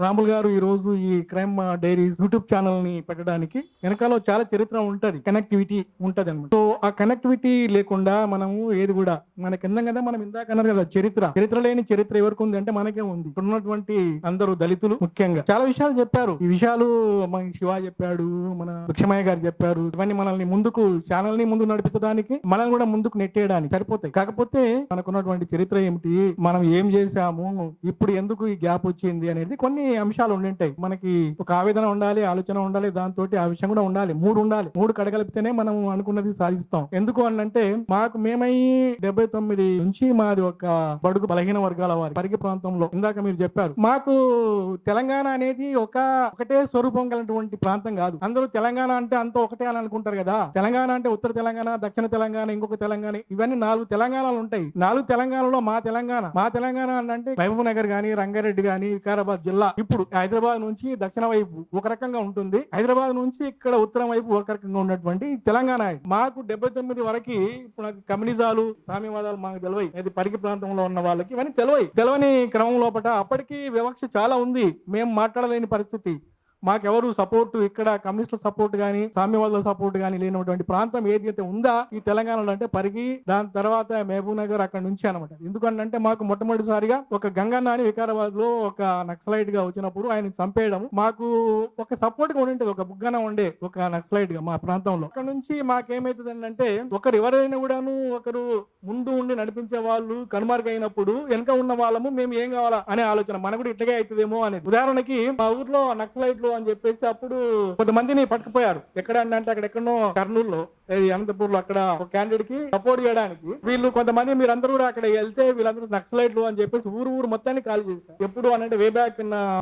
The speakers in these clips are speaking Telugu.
రాములు గారు ఈ రోజు ఈ క్రైమ్ డైరీస్ యూట్యూబ్ ఛానల్ని పెట్టడానికి వెనకాల చాలా చరిత్ర ఉంటది కనెక్టివిటీ ఉంటది అనమాట సో ఆ కనెక్టివిటీ లేకుండా మనము ఏది కూడా మనకి ఎందాం కదా మనం ఇందాక అన్నారు కదా చరిత్ర. చరిత్ర లేని చరిత్ర ఎవరికి ఉంది అంటే మనకే ఉంది. ఉన్నటువంటి అందరూ దళితులు ముఖ్యంగా. చాలా విషయాలు చెప్పారు. ఈ విషయాలు మన శివ చెప్పాడు మన భిక్షమయ్య గారు చెప్పారు. ఇవన్నీ మనల్ని ముందుకు ఛానల్ని ముందుకు నడిపించడానికి మనల్ని కూడా ముందుకు నెట్టేయడానికి సరిపోతాయి. కాకపోతే మనకున్నటువంటి చరిత్ర ఏమిటి? మనం ఏం చేశాము? ఇప్పుడు ఎందుకు ఈ గ్యాప్ వచ్చింది అనేది కొన్ని అంశాలు ఉండింటాయి మనకి ఒక ఆవేదన ఉండాలి ఆలోచన ఉండాలి దాంతో ఆ విషయం కూడా ఉండాలి. మూడు ఉండాలి. మూడు కడగలిపితేనే మనం అనుకున్నది సాధిస్తాం. ఎందుకు అంటే మాకు మేమై డెబ్బై తొమ్మిది నుంచి మాది ఒక బడుగు బలహీన వర్గాల వారి పరిగి ప్రాంతంలో. ఇందాక మీరు చెప్పారు. మాకు తెలంగాణ అనేది ఒక ఒకటే స్వరూపం కలిగినటువంటి ప్రాంతం కాదు. అందరూ తెలంగాణ అంటే అంత ఒకటే అని అనుకుంటారు కదా. తెలంగాణ అంటే ఉత్తర తెలంగాణ దక్షిణ తెలంగాణ ఇంకొక తెలంగాణ. ఇవన్నీ నాలుగు తెలంగాణలు ఉంటాయి. నాలుగు తెలంగాణలో మా తెలంగాణ. మా తెలంగాణ అంటే మహబూబ్ నగర్ కానీ రంగారెడ్డి గాని వికారాబాద్ జిల్లా. ఇప్పుడు హైదరాబాద్ నుంచి దక్షిణ వైపు ఒక రకంగా ఉంటుంది. హైదరాబాద్ నుంచి ఇక్కడ ఉత్తరం వైపు ఒక రకంగా ఉన్నటువంటి తెలంగాణ. మాకు డెబ్బై తొమ్మిది వరకు ఇప్పుడు నాకు కమ్యూనిజాలు సామ్యవాదాలు మాకు తెలివై అది పరిగి ప్రాంతంలో ఉన్న వాళ్ళకి ఇవన్నీ తెలివై తెలవని క్రమం లోపల అప్పటికి వివక్ష చాలా ఉంది. మేము మాట్లాడలేని పరిస్థితి. మాకెవరు సపోర్ట్ ఇక్కడ కమ్యూనిస్టుల సపోర్ట్ కానీ సామ్యవాదుల సపోర్ట్ కానీ లేనటువంటి ప్రాంతం ఏది అయితే ఉందా ఈ తెలంగాణలో అంటే పరిగి దాని తర్వాత మహబూబ్ నగర్ అక్కడ నుంచి అనమాట ఎందుకంటే మాకు మొట్టమొదటిసారిగా ఒక గంగన్న అని వికారాబాద్లో ఒక నక్సలైట్గా వచ్చినప్పుడు ఆయన చంపేయడం మాకు ఒక సపోర్ట్గా ఉండే ఒక బుగ్గన ఉండే ఒక నక్సలైట్గా మా ప్రాంతంలో. అక్కడ నుంచి మాకేమైతుంది అంటే ఒకరు ఎవరైనా కూడాను ఒకరు ముందు ఉండి నడిపించే వాళ్ళు కనుమరుగైనప్పుడు వెనక ఉన్న వాళ్ళము మేము ఏం కావాలా అనే ఆలోచన మనకు కూడా ఇట్లాగే అవుతుందేమో అనేది. ఉదాహరణకి మా ఊర్లో నక్సలైట్లు అని చెప్పేసి అప్పుడు కొంతమందిని పట్టుకుపోయారు. ఎక్కడ అంటే అక్కడ ఎక్కడో కర్నూలులో. అనంతపూర్లో అనంతపూర్లో అక్కడ ఒక క్యాండిడేట్కి సపోర్ట్ చేయడానికి వీళ్ళు కొంతమంది మీరందరూ కూడా అక్కడ వెళ్తే వీళ్ళందరూ నక్సలైట్లు అని చెప్పేసి ఊరు ఊరు మొత్తాన్ని కాల్ చేశారు. ఎప్పుడు అని అంటే way back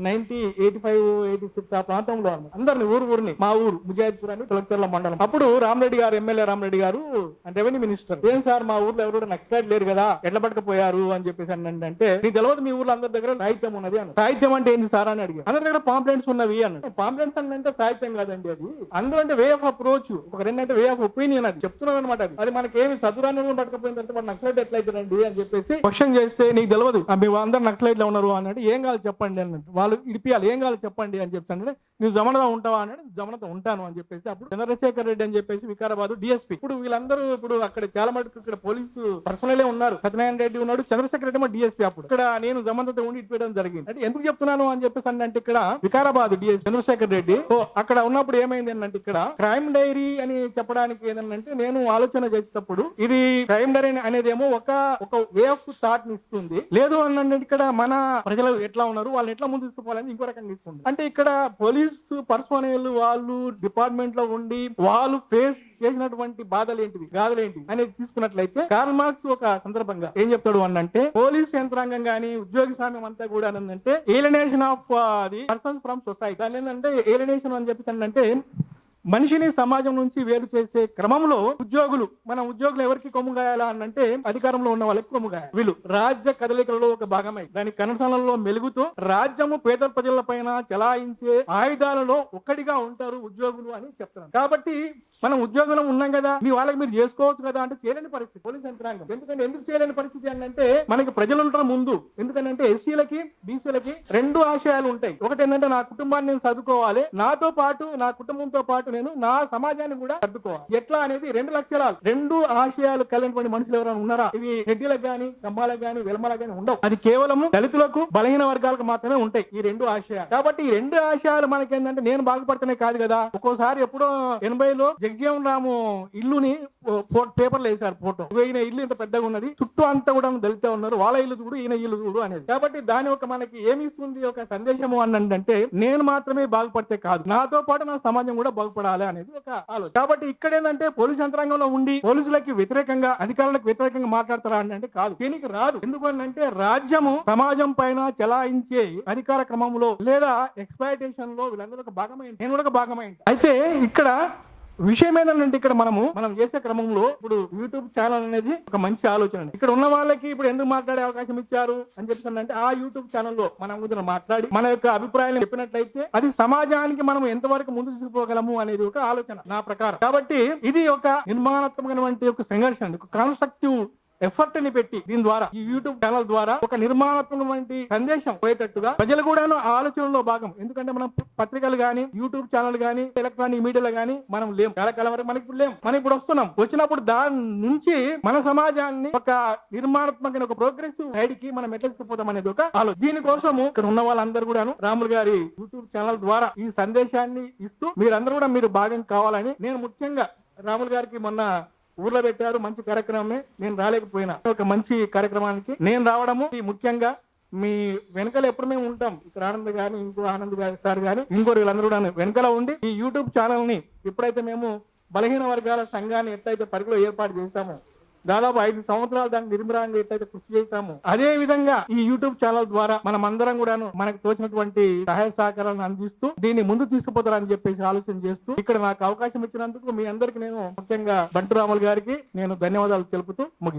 ninety eighty five eighty six ఆ ప్రాంతంలో అందరిని ఊరు ఊరిని మా ఊరు ముజాహిద్పూర్ అని తులకచర్ల మండలం. అప్పుడు రామరెడ్డి గారు ఎమ్మెల్యే రామరెడ్డి గారు రెవెన్యూ మినిస్టర్ ఏం సార్ మా ఊర్లో ఎవరు కూడా నక్సలైట్ లేరు కదా ఎట్ల పట్టకపోయారు అని చెప్పేసి అని అంటే నీకు తెలియదు మీ ఊర్లో అందరి దగ్గర సాహిత్యం ఉన్నది అని సాహిత్యం అంటే ఏంటి సార్ అని అడిగారు. అందరి దగ్గర పాంప్లెంట్స్ ఉన్నవి అన్న పాంప్లెంట్స్ అంటే సాహిత్యం కాదండి అది. అందులో అంటే వే ఆఫ్ అప్రోచ్ ఒక రెండంటే వే ఆఫ్ ఒపీనియన్ అది చెప్తున్నాను అనమాట అది మనకేమి మనకి ఏమి చదురాన్ని కూడా వాడు నక్సలైట్ ఎట్లయితారండి అని చెప్పేసి క్వశ్చన్ చేస్తే నీకు తెలియదు మీ అందరు నక్సలైట్లో ఉన్నారు అన్నట్టు ఏం కావాలి చెప్పండి అన్నట్టు. వాళ్ళు ఇడిపియాలి. ఏం కావాలి చెప్పండి అని చెప్తాను అంటే నువ్వు జమనగా ఉంటావా అని జమనతో ఉంటాను అని చెప్పేసి అప్పుడు చంద్రశేఖర్ రెడ్డి అని చెప్పేసి వికారాబాద్ డిఎస్పీ ఇప్పుడు వీళ్ళందరూ ఇప్పుడు అక్కడ చాలా మటుకు ఇక్కడ పోలీసు పర్సనలే ఉన్నారు. సత్యనారాయణ రెడ్డి ఉన్నాడు. చంద్రశేఖర్ రెడ్డి డిఎస్పీ అప్పుడు. ఇక్కడ నేను జమంతతో ఉండి ఇటు జరిగింది. అంటే ఎందుకు చెప్తున్నాను అని చెప్పేసి అంటే ఇక్కడ వికారాబాద్ డిఎస్ చంద్రశేఖర్ రెడ్డి. అక్కడ ఉన్నప్పుడు ఏమైంది అంటే ఇక్కడ క్రైమ్ డైరీ అని చెప్పడానికి ఏంటంటే నేను ఆలోచన చేసేటప్పుడు ఇది టైం డైరీ అనేది ఏమో ఒక ఒక వే ఆఫ్ థాట్ ఇస్తుంది. లేదు అనంటే ఇక్కడ మన ప్రజలు ఎట్లా ఉన్నారు వాళ్ళని ఎట్లా ముందు తీసుకోవాలని ఇంకో రకంగా తీసుకుంది అంటే ఇక్కడ పోలీస్ పర్సనల్ వాళ్ళు డిపార్ట్మెంట్లో ఉండి వాళ్ళు ఫేస్ చేసినటువంటి బాధలు ఏంటివి గాథలు ఏంటి అనేది తీసుకున్నట్లయితే కార్ల్ మార్క్స్ ఒక సందర్భంగా ఏం చెప్తాడు అని అంటే పోలీస్ యంత్రాంగం కానీ ఉద్యోగి సామ్యం అంతా కూడా uh, ఏంటంటే ఏలినేషన్ ఆఫ్ అది పర్సన్స్ ఫ్రమ్ సొసైటీ దాని ఏంటంటే ఏలినేషన్ అని చెప్పి అంటే మనిషిని సమాజం నుంచి వేరు చేసే క్రమంలో ఉద్యోగులు మన ఉద్యోగులు ఎవరికి కొమ్ము గాయాలా అని అంటే అధికారంలో ఉన్న వాళ్ళకి కొమ్ము గాయాలి వీళ్ళు రాజ్య కదలికలలో ఒక భాగమై దాని కనసనలో మెలుగుతూ రాజ్యము పేద ప్రజల పైన చలాయించే ఆయుధాలలో ఒక్కడిగా ఉంటారు ఉద్యోగులు అని చెప్తారు కాబట్టి మనం ఉద్యోగంలో ఉన్నాం కదా మీ వాళ్ళకి మీరు చేసుకోవచ్చు కదా అంటే చేయలేని పరిస్థితి పోలీస్ యంత్రాంగం. ఎందుకంటే ఎందుకు చేయలేని పరిస్థితి అంటే మనకి ప్రజలు ఉంటారు ముందు ఎందుకంటే ఎస్సీలకి బీసీలకి రెండు ఆశయాలు ఉంటాయి. ఒకటి ఏంటంటే నా కుటుంబాన్ని నేను చదువుకోవాలి నాతో పాటు నా కుటుంబంతో పాటు నేను నా సమాజాన్ని కూడా సర్దుకోవాలి. ఎట్లా అనేది రెండు లక్షణాలు రెండు ఆశయాలు కలిగినటువంటి మనుషులు ఎవరైనా ఉన్నారా? ఇవి రెడ్డిలకు గాని కమ్మాలకు గాని విలమలకు గాని ఉండవు. అది కేవలం దళితులకు బలహీన వర్గాలకు మాత్రమే ఉంటాయి ఈ రెండు ఆశయాలు. కాబట్టి ఈ రెండు ఆశయాలు మనకి ఏంటంటే నేను బాగుపడుతున్నాయి కాదు కదా. ఒక్కోసారి ఎప్పుడో ఎనభైలో జగజీవన్ రాము ఇల్లుని పేపర్లు వేశారు ఫోటో. ఈయన ఇల్లు ఇంత పెద్దగా ఉన్నది. చుట్టూ అంతా కూడా దళిత ఉన్నారు. వాళ్ళ ఇల్లు చూడు ఈయన ఇల్లు చూడు అనేది. కాబట్టి దాని ఒక మనకి ఏమి ఇస్తుంది? ఒక సందేశము అని అంటే నేను మాత్రమే బాగుపడితే కాదు. నాతో పాటు నా సమాజం కూడా బాగుపడాలి అనేది ఒక ఆలోచన. కాబట్టి ఇక్కడ ఏంటంటే పోలీస్ యంత్రాంగంలో ఉండి పోలీసులకి వ్యతిరేకంగా అధికారులకు వ్యతిరేకంగా మాట్లాడతారా అంటే కాదు. దీనికి రాదు. ఎందుకంటే రాజ్యము సమాజం పైన చెలాయించే అధికార క్రమంలో లేదా ఎక్స్పైటేషన్లో వీళ్ళందరూ ఒక భాగమైంది నేను కూడా ఒక భాగమైంది అయితే ఇక్కడ విషయం ఏంటంటే ఇక్కడ మనము మనం చేసే క్రమంలో ఇప్పుడు యూట్యూబ్ ఛానల్ అనేది ఒక మంచి ఆలోచన ఇక్కడ ఉన్న వాళ్ళకి ఇప్పుడు ఎందుకు మాట్లాడే అవకాశం ఇచ్చారు అని చెప్తానంటే ఆ యూట్యూబ్ ఛానల్లో మనం కొంచెం మాట్లాడి మన యొక్క అభిప్రాయాలు చెప్పినట్లయితే అది సమాజానికి మనం ఎంతవరకు ముందు తీసుకుపోగలము అనేది ఒక ఆలోచన నా ప్రకారం. కాబట్టి ఇది ఒక నిర్మాణాత్మకమైనటువంటి ఒక సంఘర్షణ ఒక ఎఫర్ట్ని పెట్టి దీని ద్వారా ఈ యూట్యూబ్ ఛానల్ ద్వారా ఒక నిర్మాణాత్మకమైన సందేశం పోయేటట్టుగా ప్రజలు కూడాను ఆ ఆలోచనలో భాగం. ఎందుకంటే మనం పత్రికలు గానీ యూట్యూబ్ ఛానల్ గానీ ఎలక్ట్రానిక్ మీడియాలో గానీ మనం లేం. చాలా కాలం వరకు మనకి ఇప్పుడు లేం. మనం ఇప్పుడు వస్తున్నాం. వచ్చినప్పుడు దాని నుంచి మన సమాజాన్ని ఒక నిర్మాణాత్మకమైన ఒక ప్రోగ్రెసివ్ సైడ్కి మనం ఎట్లా తీసుకుపోతాం అనేది ఒక ఆలోచన దీనికోసము ఇక్కడ ఉన్న వాళ్ళందరూ కూడాను రాములు గారి యూట్యూబ్ ఛానల్ ద్వారా ఈ సందేశాన్ని ఇస్తూ మీరందరూ కూడా మీరు భాగం కావాలని నేను ముఖ్యంగా రాములు గారికి మొన్న ఊర్లో పెట్టారు మంచి కార్యక్రమమే. నేను రాలేకపోయినా. ఒక మంచి కార్యక్రమానికి నేను రావడము. ముఖ్యంగా మీ వెనకాల ఎప్పుడు మేము ఉంటాం. ఇక్కడ ఆనంద్ గాని ఇంకో ఆనంద్ సార్ గాని ఇంకోరు వీళ్ళందరూ కూడా వెనకాల ఉండి ఈ యూట్యూబ్ ఛానల్ని ఎప్పుడైతే మేము బలహీన వర్గాల సంఘాన్ని ఎట్లయితే పరిధిలో ఏర్పాటు చేస్తామో దాదాపు ఐదు సంవత్సరాలు దాన్ని నిర్మరంగా ఎట్లయితే కృషి చేశాము. అదే విధంగా ఈ యూట్యూబ్ ఛానల్ ద్వారా మనం అందరం కూడాను మనకు తోచినటువంటి సహాయ సహకారాలను అందిస్తూ దీన్ని ముందు తీసుకుపోతారని చెప్పేసి ఆలోచన చేస్తూ ఇక్కడ నాకు అవకాశం ఇచ్చినందుకు మీ అందరికి నేను ముఖ్యంగా బంటు రాములు గారికి నేను ధన్యవాదాలు తెలుపుతూ ముగిస్తాను